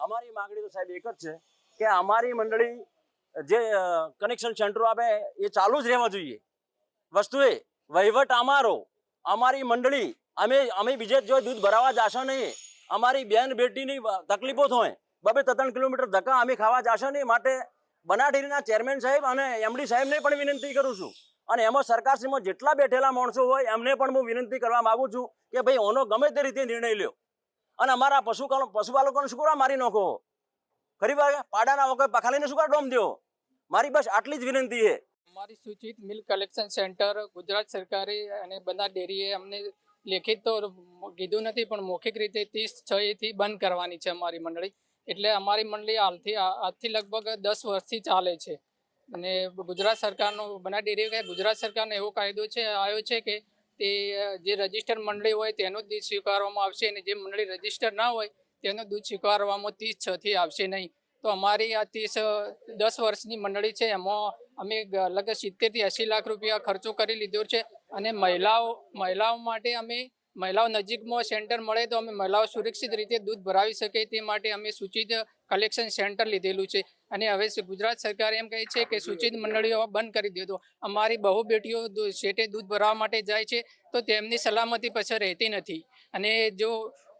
અમારી માંગણી તો સાહેબ એક જ છે કે અમારી મંડળી, જે કનેક્શન સેન્ટરો આપે, એ ચાલુ જ રહેવા જોઈએ. વસ્તુ એ, વહીવટ અમારો, અમારી મંડળી, અમે અમે બીજે જો દૂધ ભરાવા જશો નહીં, અમારી બેન બેટીની તકલીફો થાય, બબે ત્રણ કિલોમીટર ધક્કા અમે ખાવા જશો નહીં માટે બનાડેરીના ચેરમેન સાહેબ અને એમડી સાહેબને પણ વિનંતી કરું છું. અને એમાં સરકારશ્રીમાં જેટલા બેઠેલા માણસો હોય, એમને પણ હું વિનંતી કરવા માગું છું કે ભાઈ, ઓનો ગમે તે રીતે નિર્ણય લ્યો. અને અમારા પશુ પશુપાલકોને શું કરવા મારી નાખો. ખરી વાત પાડાના વખત પખાલીને શું કરવા ડોમ દો મારી બસ આટલી જ વિનંતી છે. અમારી સૂચિત મિલ્ક કલેક્શન સેન્ટર ગુજરાત સરકારે અને બધા ડેરીએ અમને લેખિત તો કીધું નથી, પણ મૌખિક રીતે ત્રીસ છ થી બંધ કરવાની છે અમારી મંડળી. એટલે અમારી મંડળી હાલથી આજથી લગભગ દસ વર્ષથી ચાલે છે. અને ગુજરાત સરકારનો બના ડેરી ગુજરાત સરકારનો એવો કાયદો છે આવ્યો છે કે તે જે રજિસ્ટર મંડળી હોય તેનું દૂધ સ્વીકારવામાં આવશે અને જે મંડળી રજિસ્ટર ના હોય તેનું દૂધ સ્વીકારવામાં ત્રીસ છ થી આવશે નહીં. તો અમારી આ ત્રીસ દસ વર્ષની મંડળી છે, એમાં અમે લગભગ સિત્તેરથી એંસી લાખ રૂપિયા ખર્ચો કરી લીધો છે અને મહિલાઓ મહિલાઓ માટે અમે, મહિલાઓ નજીકમાં સેન્ટર મળે તો અમે મહિલાઓ સુરક્ષિત રીતે દૂધ ભરાવી શકે તે માટે અમે સૂચિત કલેક્શન સેન્ટર લીધેલું છે. અને હવે ગુજરાત સરકાર એમ કહે છે કે સૂચિત મંડળીઓ બંધ કરી દીધો અમારી બહુ બેટીઓ શેઠે દૂધ ભરાવા માટે જાય છે, તો તેમની સલામતી પછી રહેતી નથી. અને જો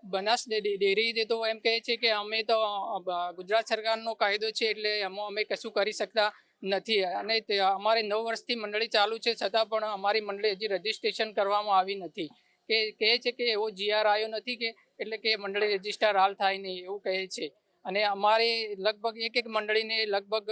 બનાસ ડેરી તો એમ કહે છે કે અમે તો ગુજરાત સરકારનો કાયદો છે એટલે એમાં અમે કશું કરી શકતા નથી. અને અમારે નવ વર્ષથી મંડળી ચાલુ છે, છતાં પણ અમારી મંડળી હજી રજીસ્ટ્રેશન કરવામાં આવી નથી. કે, કહે છે કે એવો જીઆર આવ્યો નથી કે, એટલે કે મંડળી રજિસ્ટર હાલ થાય નહીં, એવું કહે છે. અને અમારે લગભગ એક એક મંડળીને લગભગ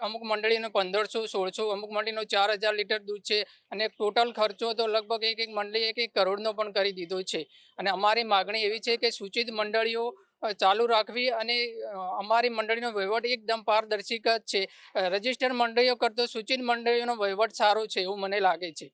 અમુક મંડળીનો પંદરસો, સોળસો, અમુક મંડળીનો ચાર હજાર લીટર દૂધ છે. અને ટોટલ ખર્ચો તો લગભગ એક એક મંડળી એક એક કરોડનો પણ કરી દીધો છે. અને અમારી માગણી એવી છે કે સૂચિત મંડળીઓ ચાલુ રાખવી અને અમારી મંડળીનો વહીવટ એકદમ પારદર્શિક જ છે. રજિસ્ટર મંડળીઓ કરતો સૂચિત મંડળીઓનો વહીવટ સારો છે એવું મને લાગે છે.